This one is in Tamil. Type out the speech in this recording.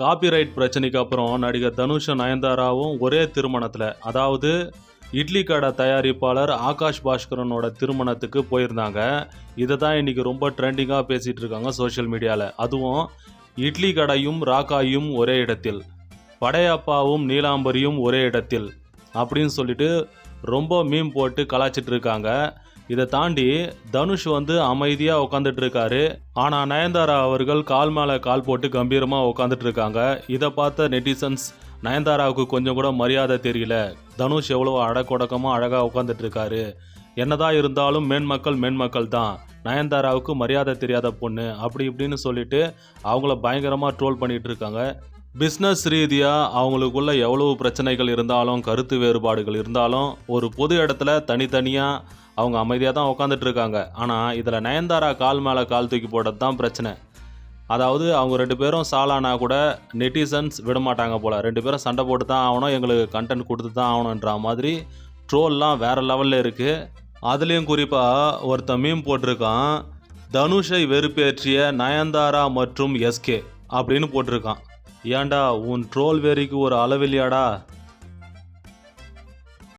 காப்பிரைட் பிரச்சனைக்கு அப்புறம் நடிகர் தனுஷும் நயன்தாராவும் ஒரே திருமணத்தில். அதாவது இட்லி கடை தயாரிப்பாளர் ஆகாஷ் பாஸ்கரனோட திருமணத்துக்கு போயிருந்தாங்க. இதை தான் இன்றைக்கி ரொம்ப ட்ரெண்டிங்காக பேசிகிட்டு இருக்காங்க சோஷியல் மீடியாவில் அதுவும் இட்லி கடையும் ராக்காயும் ஒரே இடத்தில். படையப்பாவும் நீலாம்பரியும் ஒரே இடத்தில். அப்படின்னு சொல்லிட்டு ரொம்ப மீம் போட்டு கலாச்சிட்டு இருக்காங்க. இதை தாண்டி தனுஷ் வந்து அமைதியாக உட்காந்துட்டு இருக்காரு ஆனால் நயன்தாரா அவர்கள் கால் மேலே கால் போட்டு கம்பீரமாக உட்காந்துட்டு இருக்காங்க இதை பார்த்த நெட்டிசன்ஸ் நயன்தாராவுக்கு கொஞ்சம் கூட மரியாதை தெரியல. தனுஷ் எவ்வளோ அடக்கொடக்கமாக அழகாக உட்காந்துட்டு இருக்காரு என்னதான் இருந்தாலும் மேன்மக்கள் மேன்மக்கள் தான். நயன்தாராவுக்கு மரியாதை தெரியாத பொண்ணு அப்படி இப்படின்னு சொல்லிட்டு அவங்கள பயங்கரமாக ட்ரோல் பண்ணிகிட்டு இருக்காங்க பிஸ்னஸ் ரீதியாக அவங்களுக்குள்ள எவ்வளவு பிரச்சனைகள் இருந்தாலும் கருத்து வேறுபாடுகள் இருந்தாலும் ஒரு பொது இடத்துல தனித்தனியாக அவங்க அமைதியாக தான் உட்காந்துட்டு இருக்காங்க. ஆனால் இதில் நயன்தாரா கால் மேலே கால் தூக்கி போட்டது தான் பிரச்சனை. அதாவது அவங்க ரெண்டு பேரும் சாலானா கூட நெட்டிசன்ஸ் விடமாட்டாங்க போல். ரெண்டு பேரும் சண்டை போட்டு தான் ஆகணும் எங்களுக்கு கண்டென்ட் கொடுத்து தான் ஆகணுன்ற மாதிரி ட்ரோல்லாம் வேறு லெவலில் இருக்குது அதுலேயும் குறிப்பாக ஒருத்தன் மீம் போட்டிருக்கான் தனுஷை வெறுப்பேற்றிய நயன்தாரா மற்றும் எஸ்கே அப்படின்னு போட்டிருக்கான். ஏன்டா உன் ட்ரோல் வெறிக்கு ஒரு அளவில்லையாடா?